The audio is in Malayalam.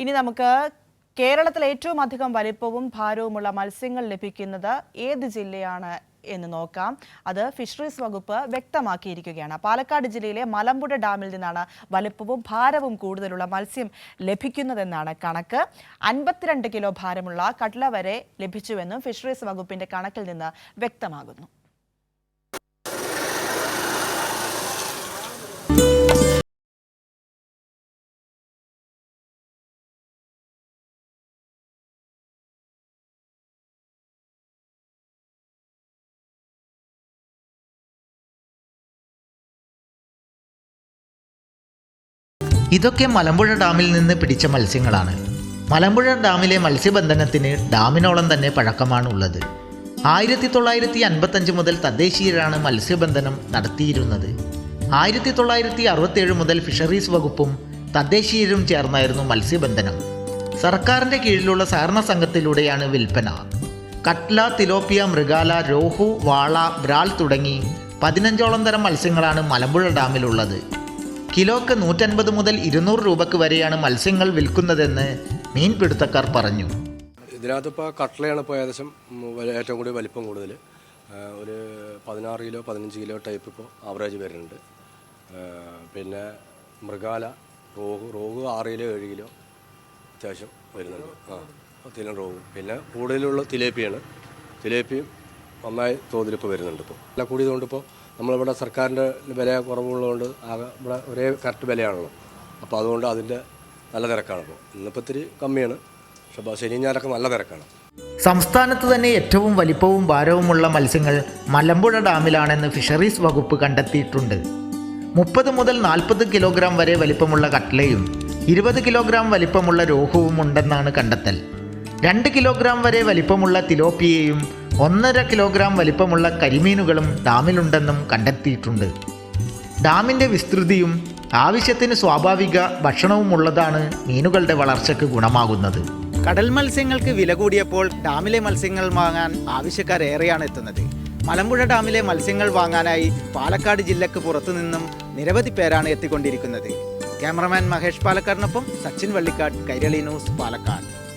ഇനി നമുക്ക് കേരളത്തിൽ ഏറ്റവും അധികം വലിപ്പവും ഭാരവുമുള്ള മത്സ്യങ്ങൾ ലഭിക്കുന്നത് ഏത് ജില്ലയാണ് എന്ന് നോക്കാം. അത് ഫിഷറീസ് വകുപ്പ് വ്യക്തമാക്കിയിരിക്കുകയാണ്. പാലക്കാട് ജില്ലയിലെ മലമ്പുഴ ഡാമിൽ നിന്നാണ് വലുപ്പവും ഭാരവും കൂടുതലുള്ള മത്സ്യം ലഭിക്കുന്നതെന്നാണ് കണക്ക്. അൻപത്തിരണ്ട് കിലോ ഭാരമുള്ള കട്ല വരെ ലഭിച്ചുവെന്നും ഫിഷറീസ് വകുപ്പിന്റെ കണക്കിൽ നിന്ന് വ്യക്തമാകുന്നു. ഇതൊക്കെ മലമ്പുഴ ഡാമിൽ നിന്ന് പിടിച്ച മത്സ്യങ്ങളാണ്. മലമ്പുഴ ഡാമിലെ മത്സ്യബന്ധനത്തിന് ഡാമിനോളം തന്നെ പഴക്കമാണ് ഉള്ളത് ആയിരത്തി തൊള്ളായിരത്തി അൻപത്തഞ്ച് മുതൽ തദ്ദേശീയരാണ് മത്സ്യബന്ധനം നടത്തിയിരുന്നത്. ആയിരത്തി തൊള്ളായിരത്തി അറുപത്തേഴ് മുതൽ ഫിഷറീസ് വകുപ്പും തദ്ദേശീയരും ചേർന്നായിരുന്നു മത്സ്യബന്ധനം. സർക്കാരിന്റെ കീഴിലുള്ള സഹകരണ സംഘത്തിലൂടെയാണ് വിൽപ്പന. കട്ല തിലോപ്പിയ മൃഗാല രോഹു വാള ബ്രാൽ തുടങ്ങി പതിനഞ്ചോളം തരം മത്സ്യങ്ങളാണ് മലമ്പുഴ ഡാമിലുള്ളത്. കിലോക്ക് നൂറ്റൻപത് മുതൽ ഇരുന്നൂറ് രൂപക്ക് വരെയാണ് മത്സ്യങ്ങൾ വിൽക്കുന്നതെന്ന് മീൻപിടുത്തക്കാർ പറഞ്ഞു. ഇതിനകത്ത് ഇപ്പോൾ കട്ട്ലയാണ് ഇപ്പോൾ ഏകദേശം ഏറ്റവും കൂടി വലിപ്പം കൂടുതൽ ഒരു പതിനാറ് കിലോ പതിനഞ്ച് കിലോ ടൈപ്പ് ഇപ്പോൾ ആവറേജ് വരുന്നുണ്ട്. പിന്നെ മൃഗാല റോഹു റോഹു ആറ് കിലോ ഏഴ് കിലോ അത്യാവശ്യം വരുന്നുണ്ട്. ആ തിലൻ റോഹു. പിന്നെ കൂടുതലുള്ള തിലേപ്പിയാണ്. തിലേപ്പിയും നന്നായി തോതിലിപ്പോൾ വരുന്നുണ്ട് ഇപ്പോൾ എല്ലാം കൂടിയതുകൊണ്ട് ഇപ്പോൾ നമ്മളിവിടെ സർക്കാരിന്റെ വില കുറവുള്ളതുകൊണ്ട് ആകെ ഇവിടെ ഒരേ കറക്റ്റ് വിലയാണല്ലോ. അപ്പോൾ അതുകൊണ്ട് അതിന്റെ നല്ല തിരക്കാണ് ഇപ്പോൾ. ഇന്നിപ്പോൾ ഇത്തിരി കമ്മിയാണ്. പക്ഷേ ശനി ഞായറൊക്കെ നല്ല തിരക്കാണ്. സംസ്ഥാനത്ത് തന്നെ ഏറ്റവും വലിപ്പവും ഭാരവുമുള്ള മത്സ്യങ്ങൾ മലമ്പുഴ ഡാമിലാണെന്ന് ഫിഷറീസ് വകുപ്പ് കണ്ടെത്തിയിട്ടുണ്ട്. മുപ്പത് മുതൽ നാൽപ്പത് കിലോഗ്രാം വരെ വലിപ്പമുള്ള കട്ലയും ഇരുപത് കിലോഗ്രാം വലിപ്പമുള്ള രോഹുവും ഉണ്ടെന്നാണ് കണ്ടെത്തൽ. രണ്ട് കിലോഗ്രാം വരെ വലിപ്പമുള്ള തിലോപ്പിയയും ഒന്നര കിലോഗ്രാം വലിപ്പമുള്ള കരിമീനുകളും ഡാമിലുണ്ടെന്നും കണ്ടെത്തിയിട്ടുണ്ട്. ഡാമിന്റെ വിസ്തൃതിയും ആവശ്യത്തിന് സ്വാഭാവിക ഭക്ഷണവും ഉള്ളതാണ് മീനുകളുടെ വളർച്ചയ്ക്ക് ഗുണമാകുന്നത്. കടൽ മത്സ്യങ്ങൾക്ക് വില കൂടിയപ്പോൾ ഡാമിലെ മത്സ്യങ്ങൾ വാങ്ങാൻ ആവശ്യക്കാരേറെയാണ് എത്തുന്നത്. മലമ്പുഴ ഡാമിലെ മത്സ്യങ്ങൾ വാങ്ങാനായി പാലക്കാട് ജില്ലക്ക് പുറത്തുനിന്നും നിരവധി പേരാണ് എത്തിക്കൊണ്ടിരിക്കുന്നത്. ക്യാമറമാൻ മഹേഷ് പാലക്കാടിനൊപ്പം സച്ചിൻ വള്ളിക്കാട് കൈരളി ന്യൂസ് പാലക്കാട്.